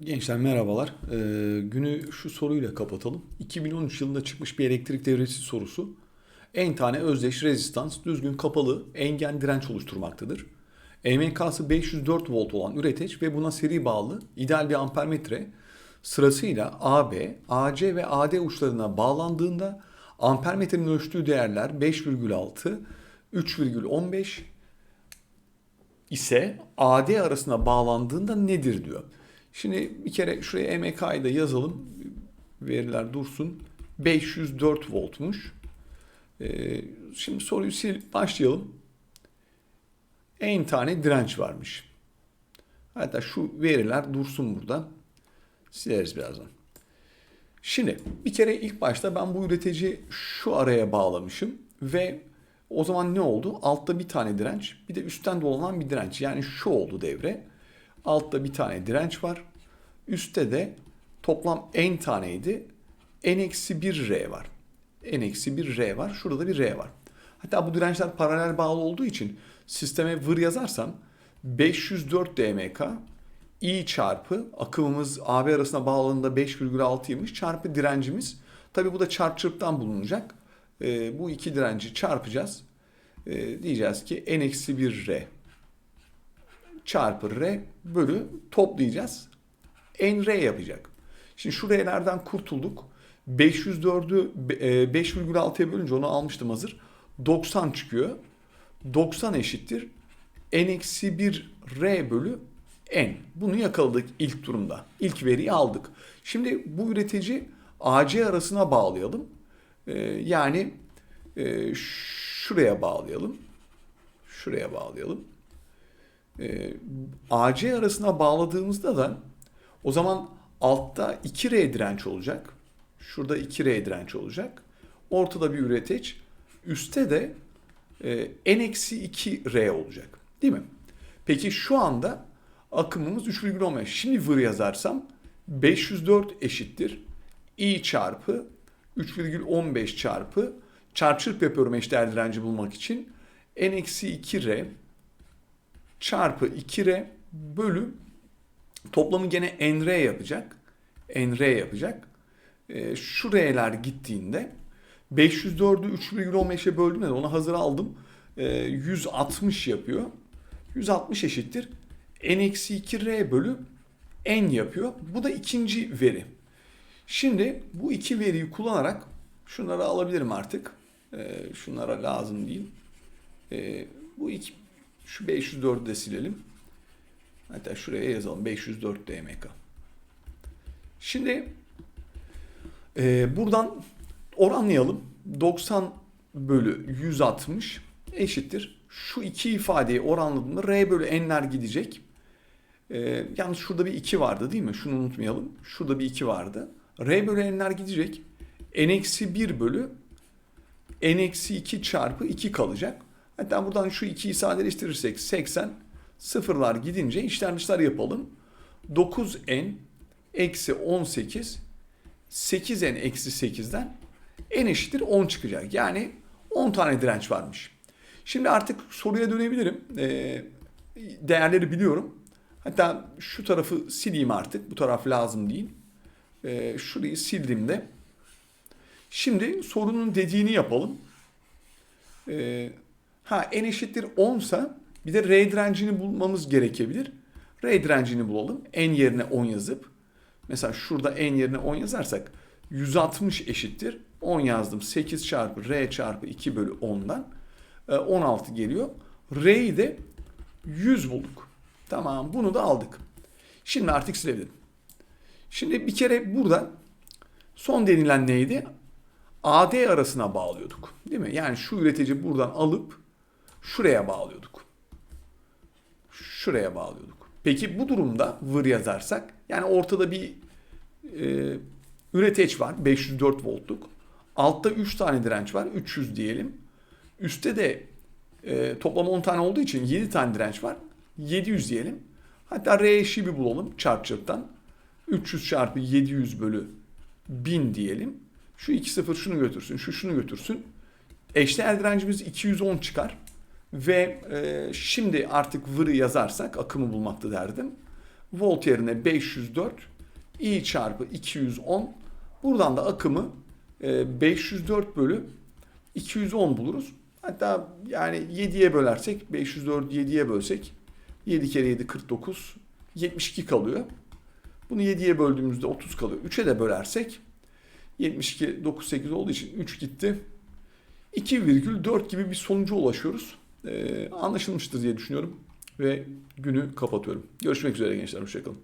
Gençler merhabalar. Ee, günü şu soruyla kapatalım. 2013 yılında çıkmış bir elektrik devresi sorusu. En tane özdeş rezistans düzgün kapalı engen direnç oluşturmaktadır. EMK'sı 504 volt olan üreteç ve buna seri bağlı ideal bir ampermetre sırasıyla AB, AC ve AD uçlarına bağlandığında ampermetrenin ölçtüğü değerler 5,6, 3,15 ise AD arasına bağlandığında nedir diyor. Şimdi bir kere şuraya EMK'yı da yazalım. Veriler dursun. 504 voltmuş. Ee, şimdi soruyu sil başlayalım. En tane direnç varmış. Hatta şu veriler dursun burada. Sileriz birazdan. Şimdi bir kere ilk başta ben bu üretici şu araya bağlamışım ve o zaman ne oldu? Altta bir tane direnç, bir de üstten dolanan bir direnç. Yani şu oldu devre. Altta bir tane direnç var. Üstte de toplam n taneydi. n-1 R var. n-1 R var. Şurada da bir R var. Hatta bu dirençler paralel bağlı olduğu için sisteme vır yazarsam 504 DMK I çarpı akımımız AB arasına bağlandığında 5,6'ymış çarpı direncimiz. Tabi bu da çarp çırptan bulunacak. E, bu iki direnci çarpacağız. E, diyeceğiz ki n-1 R çarpı R bölü toplayacağız. N R yapacak. Şimdi şu R'lerden kurtulduk. 504'ü 5,6'ya bölünce onu almıştım hazır. 90 çıkıyor. 90 eşittir. N-1 R bölü N. Bunu yakaladık ilk durumda. İlk veriyi aldık. Şimdi bu üretici AC arasına bağlayalım. Ee, yani e, şuraya bağlayalım. Şuraya bağlayalım. Ee, AC arasına bağladığımızda da o zaman altta 2R direnç olacak. Şurada 2R direnç olacak. Ortada bir üreteç. Üste de e, N-2R olacak. Değil mi? Peki şu anda akımımız 3,15. Şimdi vır yazarsam 504 eşittir. I çarpı 3,15 çarpı çarp çırp yapıyorum eşdeğer direnci bulmak için. N-2R çarpı 2R bölü toplamı gene NR yapacak. NR yapacak. E, şu R'ler gittiğinde 504'ü 3,15'e böldüğümde onu hazır aldım. E, 160 yapıyor. 160 eşittir. N-2R bölü N yapıyor. Bu da ikinci veri. Şimdi bu iki veriyi kullanarak şunları alabilirim artık. E, şunlara lazım değil. E, bu iki, şu 504'ü de silelim. Hatta şuraya yazalım 504 DMK. Şimdi e, buradan oranlayalım. 90 bölü 160 eşittir. Şu iki ifadeyi oranladığımda R bölü N'ler gidecek. E, yalnız şurada bir 2 vardı değil mi? Şunu unutmayalım. Şurada bir 2 vardı. R bölü N'ler gidecek. N-1 bölü N-2 çarpı 2 kalacak. Hatta buradan şu 2'yi sadeleştirirsek 80 sıfırlar gidince işler dışlar yapalım. 9n eksi 18 8n eksi 8'den n eşittir 10 çıkacak. Yani 10 tane direnç varmış. Şimdi artık soruya dönebilirim. Ee, değerleri biliyorum. Hatta şu tarafı sileyim artık. Bu taraf lazım değil. Ee, şurayı sildiğimde. Şimdi sorunun dediğini yapalım. Ee, ha n eşittir 10 sa bir de R direncini bulmamız gerekebilir. R direncini bulalım. N yerine 10 yazıp mesela şurada N yerine 10 yazarsak 160 eşittir. 10 yazdım. 8 çarpı R çarpı 2 bölü 10'dan 16 geliyor. R'yi de 100 bulduk. Tamam bunu da aldık. Şimdi artık silebilirim. Şimdi bir kere burada son denilen neydi? AD arasına bağlıyorduk. Değil mi? Yani şu üretici buradan alıp şuraya bağlıyorduk şuraya bağlıyorduk. Peki bu durumda vır yazarsak yani ortada bir e, üreteç var 504 voltluk. Altta 3 tane direnç var 300 diyelim. Üste de e, toplam 10 tane olduğu için 7 tane direnç var 700 diyelim. Hatta R eşiği bir bulalım çarp çırptan. 300 çarpı 700 bölü 1000 diyelim. Şu 2 sıfır şunu götürsün, şu şunu götürsün. Eşdeğer direncimiz 210 çıkar. Ve e, şimdi artık vırı yazarsak akımı bulmakta derdim. volt yerine 504 i çarpı 210 buradan da akımı e, 504 bölü 210 buluruz. Hatta yani 7'ye bölersek 504 7'ye bölsek 7 kere 7 49 72 kalıyor. Bunu 7'ye böldüğümüzde 30 kalıyor. 3'e de bölersek 72 98 olduğu için 3 gitti. 2,4 gibi bir sonuca ulaşıyoruz. Ee, anlaşılmıştır diye düşünüyorum ve günü kapatıyorum. Görüşmek üzere gençler. Hoşçakalın.